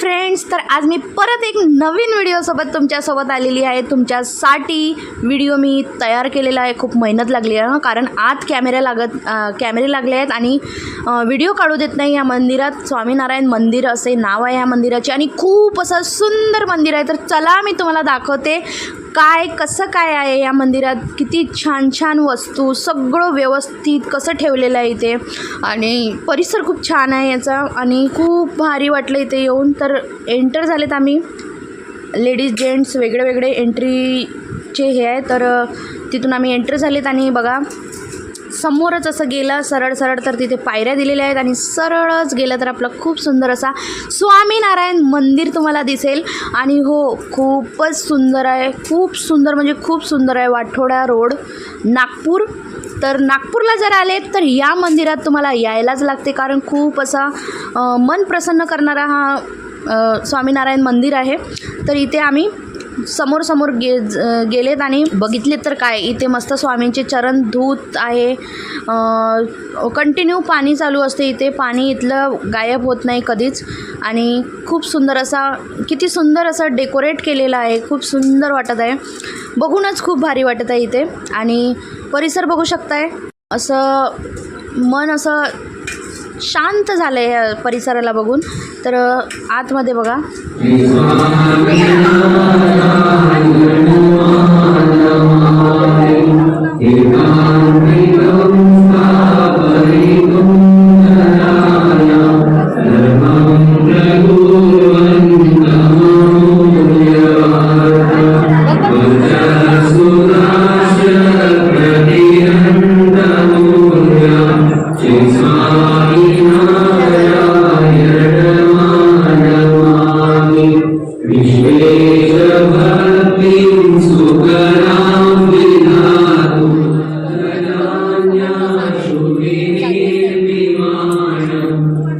Friends तर आज मी परत एक नवीन व्हिडिओसोबत तुमच्यासोबत आलेली आहे. तुमच्यासाठी व्हिडिओ मी तयार केलेला आहे. खूप मेहनत लागली आहे कारण आत कॅमेरा लागत कॅमेरे लागले आहेत आणि व्हिडिओ काढू देत नाही. या मंदिरात स्वामीनारायण मंदिर असे नाव आहे या मंदिराचे आणि खूप असं सुंदर मंदिर आहे. तर चला मी तुम्हाला दाखवते. काय कसं काय आहे या मंदिरात? किती छान छान वस्तू सगळं व्यवस्थित कसं ठेवलेलं आहे इथे? आणि परिसर खूप छान आहे याचा आणि खूप भारी वाटलं इथे येऊन. तर एंटर झालेत आम्ही. लेडीज जेंट्स वेगळे वेगळे एंट्रीचे हे आहे. तर तिथून आम्ही एंटर झालेत आणि बघा समोरच असं गेलं सरळ सरळ तर तिथे पायऱ्या दिलेल्या आहेत आणि सरळच गेलं तर आपलं खूप सुंदर असा स्वामीनारायण मंदिर तुम्हाला दिसेल. आणि हो खूपच सुंदर आहे. खूप सुंदर म्हणजे खूप सुंदर आहे वाठोडा रोड नागपूर. तर नागपूरला जर आले तर या मंदिरात तुम्हाला यायलाच लागते कारण खूप असा मन प्रसन्न करणारा हा स्वामीनारायण मंदिर आहे. तर इथे आम्ही समोर समोर गे ज- गेलेत आणि बघितले तर काय. इथे मस्त स्वामींचे चरण धूत आहे. कंटिन्यू पाणी चालू असते इथे. पाणी इथलं गायब होत नाही कधीच. आणि खूप सुंदर असा किती सुंदर असं डेकोरेट केलेलं आहे. खूप सुंदर वाटत आहे. बघूनच खूप भारी वाटत आहे इथे. आणि परिसर बघू शकताय. असं मन असं शांत झालं आहे ह्या परिसराला बघून. तर आतमध्ये बघा.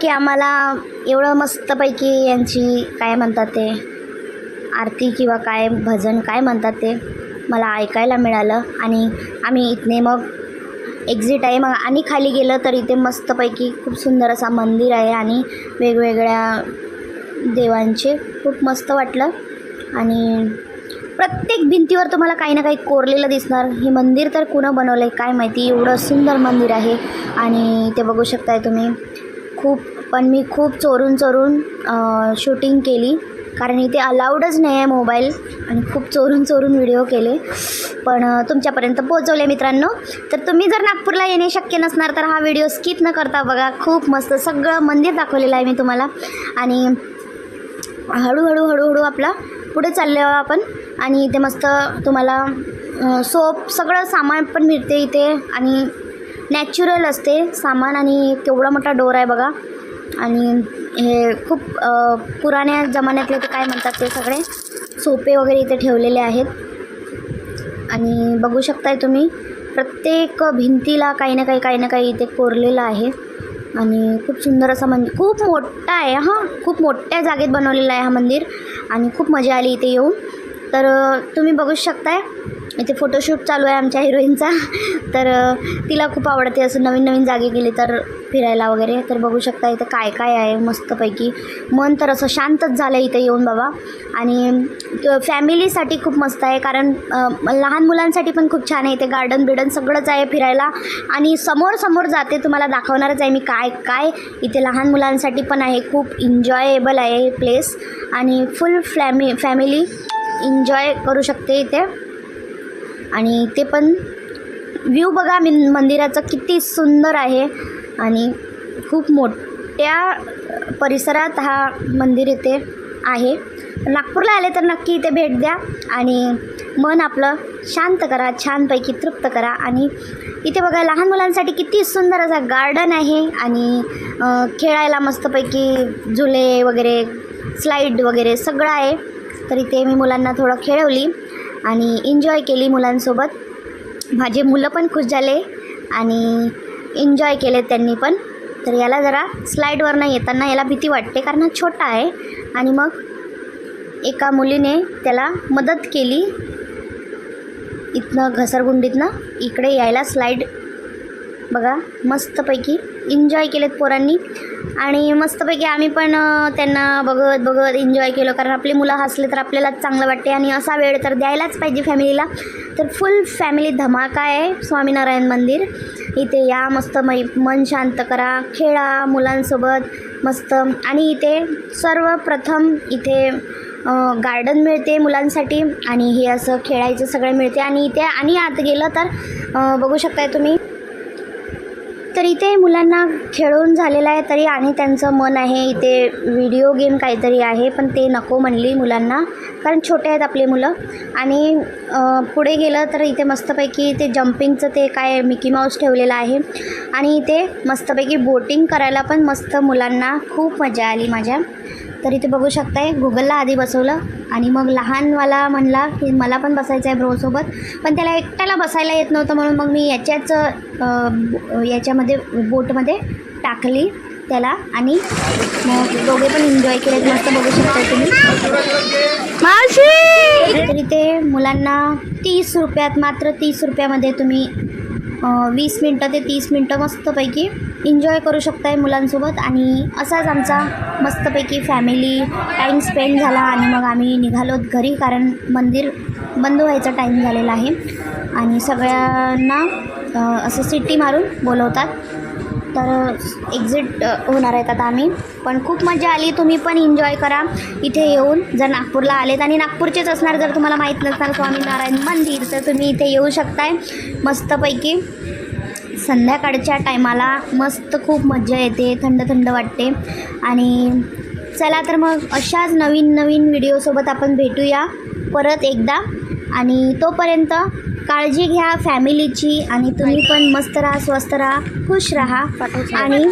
की आम्हाला एवढं मस्तपैकी यांची काय म्हणतात ते आरती किंवा काय भजन काय म्हणतात ते मला ऐकायला मिळालं. आणि आम्ही इथने मग एक्झिट आहे. मग आणि खाली गेलं तर इथे मस्तपैकी खूप सुंदर असा मंदिर आहे आणि वेगवेगळ्या देवांचे खूप मस्त वाटलं. आणि प्रत्येक भिंतीवर तुम्हाला काही ना काही कोरलेलं दिसणार. हे मंदिर तर कुणं बनवलं आहे काय माहिती. एवढं सुंदर मंदिर आहे. आणि ते बघू शकताय तुम्ही. खूप पण मी खूप चोरून चोरून शूटिंग केली. कारण इथे अलाउडच नाही आहे मोबाईल आणि खूप चोरून चोरून व्हिडिओ केले. पण तुमच्यापर्यंत पोहोचवले मित्रांनो. तर तुम्ही जर नागपूरला येणे शक्य नसणार तर हा व्हिडिओ स्किप न करता बघा. खूप मस्त सगळं मंदिर दाखवलेलं आहे मी तुम्हाला. आणि हळूहळू हळूहळू आपला पुढे चाललो आपण. आणि इथे मस्त तुम्हाला सोप सगळं सामान पण मिळते इथे. आणि नॅचरल असते. सामान आणि केवढा मोठा डोर आहे बघा. आणि हे खूप पुराण्या जमान्यातले ते काय म्हणतात ते सगळे? सोपे वगैरे इथे ठेवलेले आहेत. आणि बघू शकताय तुम्ही प्रत्येक भिंतीला काही ना काही काही ना काही इथे कोरलेलं आहे. आणि खूप सुंदर असं मंदिर खूप मोठा आहे हां. खूप मोठ्या जागेत बनवलेला आहे हा मंदिर. आणि खूप मजा आली इथे येऊन. तर तुम्ही बघू शकताय इथे फोटोशूट चालू आहे आमच्या हिरोईनचा तर तिला खूप आवडते असं नवीन नवीन जागे गेली तर फिरायला वगैरे. तर बघू शकता इथं काय काय आहे मस्तपैकी. मन तर असं शांतच झालं आहे इथे येऊन बाबा. आणि फॅमिलीसाठी खूप मस्त आहे. कारण लहान मुलांसाठी पण खूप छान आहे. इथे गार्डन बिर्डन सगळंच आहे फिरायला. आणि समोर समोर जाते तुम्हाला दाखवणारच आहे मी काय काय. इथे लहान मुलांसाठी पण आहे. खूप एन्जॉयेबल आहे प्लेस आणि फुल फ्लॅमि फॅमिली एन्जॉय करू शकते इथे. आणि ते पण व्ह्यू बघा मी मंदिराचं किती सुंदर आहे आणि खूप मोठ्या परिसरात हा मंदिर इथे आहे. नागपूरला आले तर नक्की इथे भेट द्या आणि मन आपलं शांत करा छानपैकी तृप्त करा आणि इथे बघा लहान मुलांसाठी किती सुंदर असा गार्डन आहे आणि खेळायला मस्तपैकी झुले वगैरे स्लाईड वगैरे सगळं आहे. तर इथे मी मुलांना थोडं खेळवली. आणि एन्जॉय केली मुलांसोबत. माझे मुलं पण खुश झाले आणि एन्जॉय केले त्यांनी पण. तर याला जरा स्लाईडवरनं येताना याला भीती वाटते कारण हा छोटा आहे. आणि मग एका मुलीने त्याला मदत केली. इथनं घसरगुंडीतनं इकडे यायला स्लाईड बघा मस्तपैकी एन्जॉय केलेत पोरांनी. आणि मस्तपैकी आम्ही पण त्यांना बघत बघत एन्जॉय केलं. कारण आपली मुलं हसले तर आपल्यालाच चांगलं वाटते. आणि असा वेळ तर द्यायलाच पाहिजे फॅमिलीला तर फुल फॅमिली धमाका आहे स्वामीनारायण मंदिर. इथे या मस्त मै मन शांत करा. खेळा मुलांसोबत मस्त. आणि इथे सर्वप्रथम इथे गार्डन मिळते मुलांसाठी. आणि हे असं खेळायचं सगळं मिळते. आणि इथे आणि आत गेलं तर बघू शकताय तुम्ही. तर इथे मुलांना खेळून झालेलं आहे तरी आणि त्यांचं मन आहे इथे व्हिडिओ गेम काहीतरी आहे पण ते नको म्हणली मुलांना कारण छोटे आहेत आपले मुलं. आणि पुढे गेलं तर इथे मस्तपैकी ते जम्पिंगचं ते काय मिकी माऊस ठेवलेलं आहे. आणि इथे मस्तपैकी बोटिंग करायला पण मस्त मुलांना खूप मजा आली माझ्या. तर इथे बघू शकताय गुगलला आधी बसवलं आणि मग लहानवाला म्हणला की मला पण बसायचं आहे ब्रोसोबत पण त्याला एकट्याला बसायला येत नव्हतं म्हणून मग मी याच्याच याच्यामध्ये बोटमध्ये टाकली त्याला आणि मग दोघे पण एन्जॉय केलेत मस्त बघू शकताय तुम्ही. तर इथे मुलांना तीस रुपयात मात्र तीस रुपयामध्ये तुम्ही वीस मिनटं ते तीस मिनटं मस्तपैकी एन्जॉय करू शकताय मुलांसोबत आणि असाच आमचा मस्तपैकी फॅमिली टाईम स्पेंड झाला आणि मग आम्ही निघालो घरी कारण मंदिर बंद व्हायचा टाईम झालेला आहे. आणि सगळ्यांना असं सिटी मारून बोलवतात. तर एक्झिट होणार आहेत आता आम्ही. पण खूप मजा आली. तुम्ही पण एन्जॉय करा. इथे येऊन जर नागपूरला आलेत आणि नागपूरचेच असणार जर तुम्हाला माहीत नसणार स्वामीनारायण मंदिर तर तुम्ही इथे येऊ शकताय. मस्तपैकी संध्याकाळच्या टायमाला मस्त खूप मजा येते थंड थंड वाटते. आणि चला तर मग अशाच नवीन नवीन व्हिडिओसोबत आपण भेटूया परत एकदा. आणि तोपर्यंत काळजी घ्या फॅमिलीची आणि तुम्ही पण मस्त राहा स्वस्त राहा खुश राहा आणि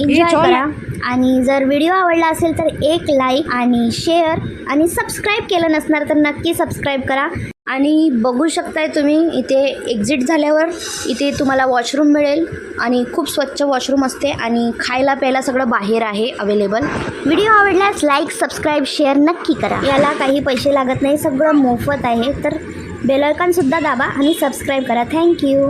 एन्जॉय करा. आणि जर व्हिडिओ आवडला असेल तर एक लाईक आणि शेअर आणि सबस्क्राईब केलं नसणार तर नक्की सबस्क्राईब करा. आणि बघू शकताय तुम्ही इथे एक्झिट झाल्यावर इथे तुम्हाला वॉशरूम मिळेल आणि खूप स्वच्छ वॉशरूम असते आणि खायला प्यायला सगळं बाहेर आहे अवेलेबल व्हिडिओ आवडल्यास लाईक सबस्क्राईब शेअर नक्की करा. याला काही पैसे लागत नाही सगळं मोफत आहे. तर बेलायकॉनसुद्धा दाबा आणि सबस्क्राईब करा. थँक्यू